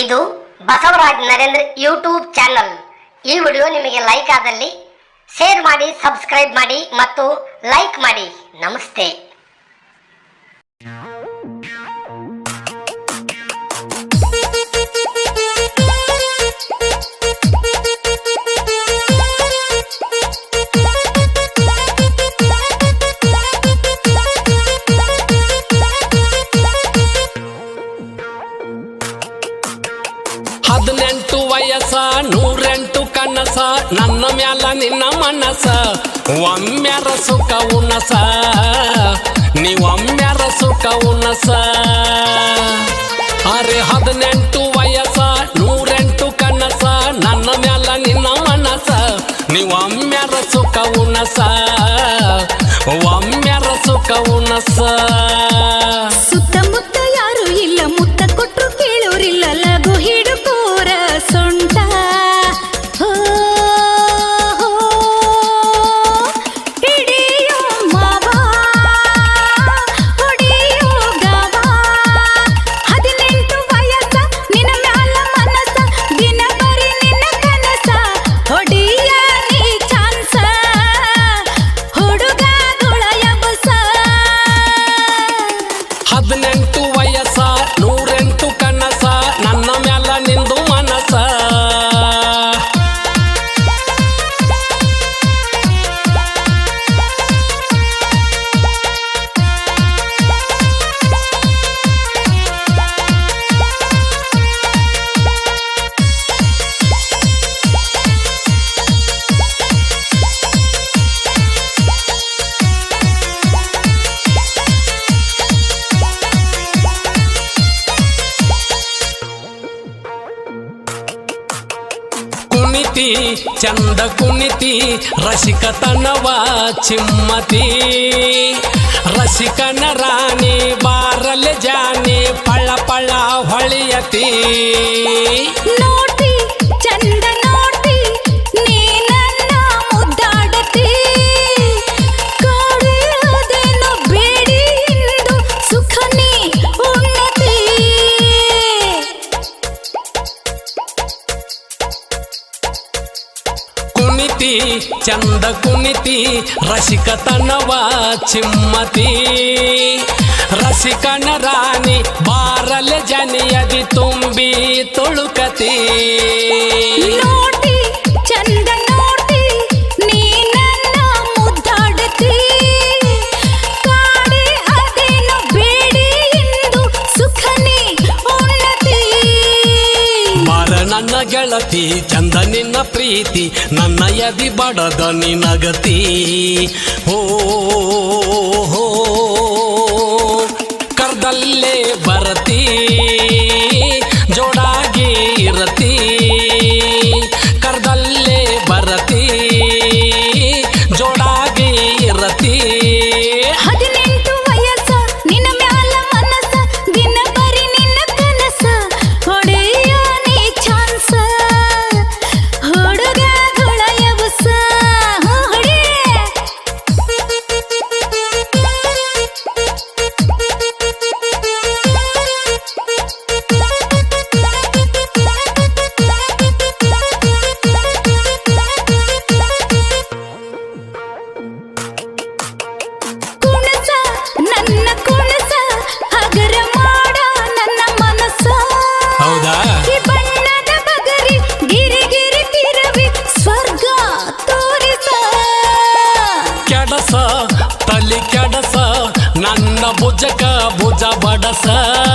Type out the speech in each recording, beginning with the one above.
ಇದು Basavaraj Narendra YouTube channel. ಈ video ನಿಮಗೆ ಲೈಕ್ ಆದಲ್ಲಿ ಶೇರ್ ಮಾಡಿ ಸಬ್ಸ್ಕ್ರೈಬ್ ಮಾಡಿ ಮತ್ತು ಲೈಕ್ ಮಾಡಿ. ನಮಸ್ತೆ. ಹದಿನೆಂಟು ವಯಸ್ಸ, ನೂರೆಂಟು ಕನಸ, ನನ್ನ ಮ್ಯಾಲ ನಿನ್ನ ಮನಸ. ಒಮ್ಮ್ಯಾರ ಸುಖ, ಉನಸ. ನೀವೊಮ್ಮ್ಯಾರ ಸುಖ, ಉನಸ. ಅರೆ ಹದಿನೆಂಟು ವಯಸ್ಸ, ನೂರೆಂಟು ಕನಸ, ನನ್ನ ಮ್ಯಾಲ ನಿನ್ನ ಮನಸ. ನೀವೊಮ್ಮ್ಯಾರ ಸುಖ, ಉನಸ. ಒಮ್ಮ್ಯಾರ ಸುಖ, ಉನಸ. ಕುಣಿತಿ ಚಂದ ಕುಣಿತಿ ರಸಿಕತನವ ಚಿಮ್ಮತಿ. ರಸಿಕನ ರಾಣಿ ಬಾರಲ್ ಜಾನಿ ಪಳ ಪಳ ಹೊಳೆಯತಿ. ಕುಣಿತಿ ಚಂದ ಕುಣಿತಿ ರಸಿಕತನವ ಚಿಮ್ಮತಿ. ರಸಿಕನ ರಾಣಿ ಬಾರಲ್ ಜನಿಯದಿ ತುಂಬಿ ತುಳುಕತಿ. ಗೆಳತಿ ಚಂದ ನಿನ್ನ ಪ್ರೀತಿ ನನ್ನ ಯದಿ ಬಡದ ನಿನಗತಿ. ಹೋ भुजका भुजा बड़ा सा।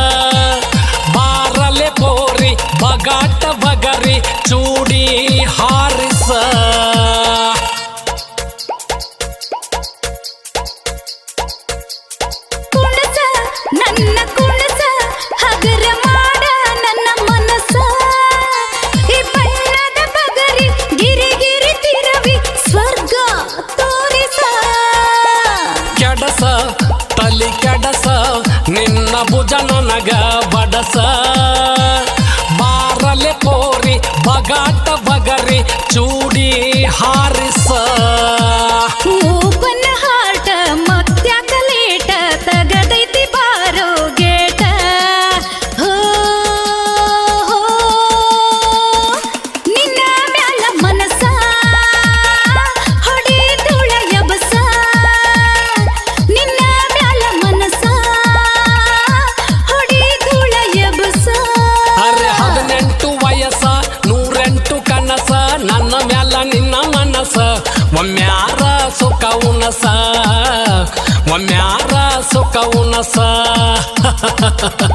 ಕನಸ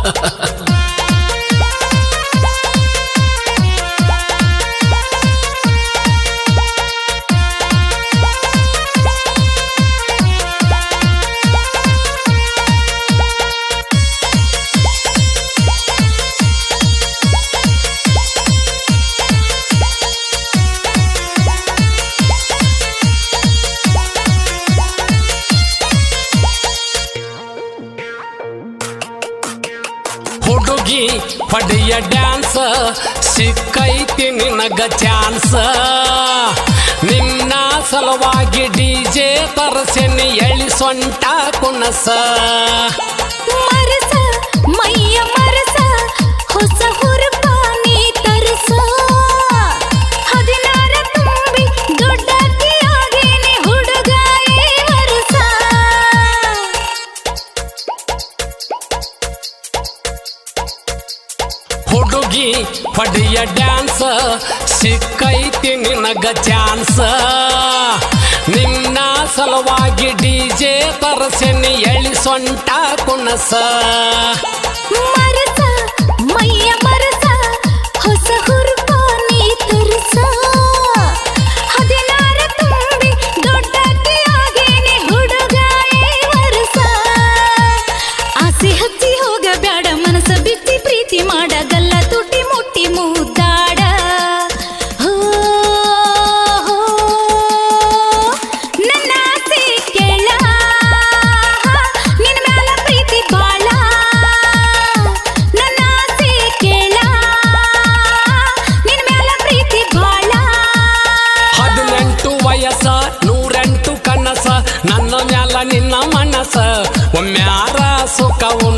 ಡ್ಯಾನ್ಸ್ ಸಿಕ್ಕೈತಿ ನಿನಗ ಚಾನ್ಸ್. ನಿನ್ನ ಸಲುವಾಗಿ ಡಿಜೆ ತರಸೆನಿ ಎಳಿ ಸೊಂಟ ಕುಣಸ. ಮರಸ, ಮೈಯ ಮರಸ, ಹೊಸ ಹುಡುಗಿ ಪಡೆಯ ಡ್ಯಾನ್ಸ್ ಸಿಕ್ಕೈತಿ ನಿನಗ ಚಾನ್ಸ್ ನಿನ್ನ ಸಲುವಾಗಿ ಡಿಜೆ ತರಸೆನಿ ಎಳಿ ಸೊಂಟ ಕುಣಸ. ಮೈಯ ಮರಸ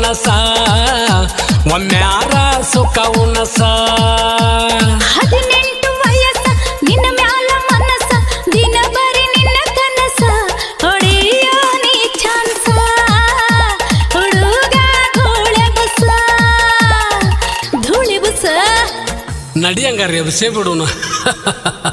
ಒಮ್ಮೆ ಒಮ್ಮ್ಯಾರ ಸುಖ ಉನಸ ಹದಿನೆಂಟು ವಯಸ್ಸ ನಿನ್ನ ಮ್ಯಾಲ ಮನಸ ದಿನ ಬರಿ ನಿನ್ನ ಕನಸ. ಹೊಡೆಯೋ ನೀ ಚಾನ್ಸ ಹುಡುಗ ಧೂಳೆ ಬಸ. ಧೂಳಿ ಬಸ. ನಡಿಯಂಗಾರಿ ಬಸೇ ಬಿಡುನು